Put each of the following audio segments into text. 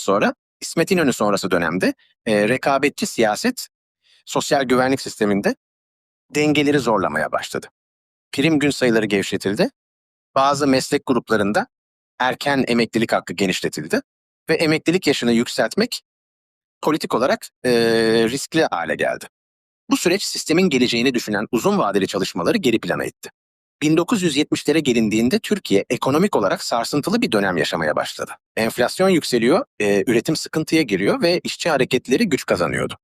sonra İsmet İnönü sonrası dönemde e, rekabetçi siyaset sosyal güvenlik sisteminde dengeleri zorlamaya başladı. Prim gün sayıları gevşetildi. Bazı meslek gruplarında erken emeklilik hakkı genişletildi ve emeklilik yaşını yükseltmek politik olarak e, riskli hale geldi. Bu süreç sistemin geleceğini düşünen uzun vadeli çalışmaları geri plana itti. 1970'lere gelindiğinde Türkiye ekonomik olarak sarsıntılı bir dönem yaşamaya başladı. Enflasyon yükseliyor, e, üretim sıkıntıya giriyor ve işçi hareketleri güç kazanıyordu.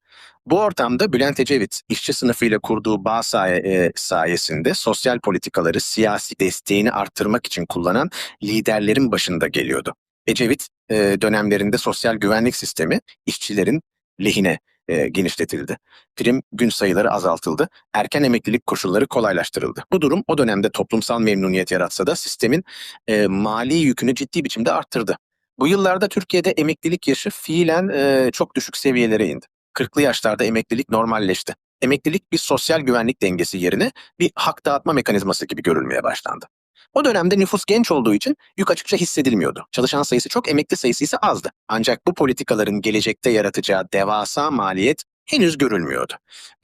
Bu ortamda Bülent Ecevit işçi sınıfıyla kurduğu bağ saye, e, sayesinde sosyal politikaları siyasi desteğini arttırmak için kullanan liderlerin başında geliyordu. Ecevit e, dönemlerinde sosyal güvenlik sistemi işçilerin lehine e, genişletildi. Prim gün sayıları azaltıldı. Erken emeklilik koşulları kolaylaştırıldı. Bu durum o dönemde toplumsal memnuniyet yaratsa da sistemin e, mali yükünü ciddi biçimde arttırdı. Bu yıllarda Türkiye'de emeklilik yaşı fiilen e, çok düşük seviyelere indi. 40'lı yaşlarda emeklilik normalleşti. Emeklilik bir sosyal güvenlik dengesi yerine bir hak dağıtma mekanizması gibi görülmeye başlandı. O dönemde nüfus genç olduğu için yük açıkça hissedilmiyordu. Çalışan sayısı çok, emekli sayısı ise azdı. Ancak bu politikaların gelecekte yaratacağı devasa maliyet henüz görülmüyordu.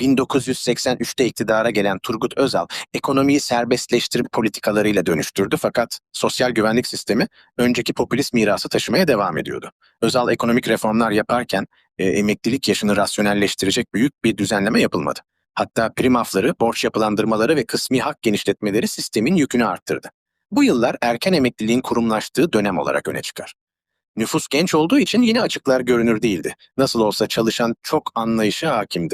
1983'te iktidara gelen Turgut Özal ekonomiyi serbestleştirip politikalarıyla dönüştürdü fakat sosyal güvenlik sistemi önceki popülist mirası taşımaya devam ediyordu. Özal ekonomik reformlar yaparken e, emeklilik yaşını rasyonelleştirecek büyük bir düzenleme yapılmadı. Hatta prim afları, borç yapılandırmaları ve kısmi hak genişletmeleri sistemin yükünü arttırdı. Bu yıllar erken emekliliğin kurumlaştığı dönem olarak öne çıkar. Nüfus genç olduğu için yine açıklar görünür değildi. Nasıl olsa çalışan çok anlayışı hakimdi.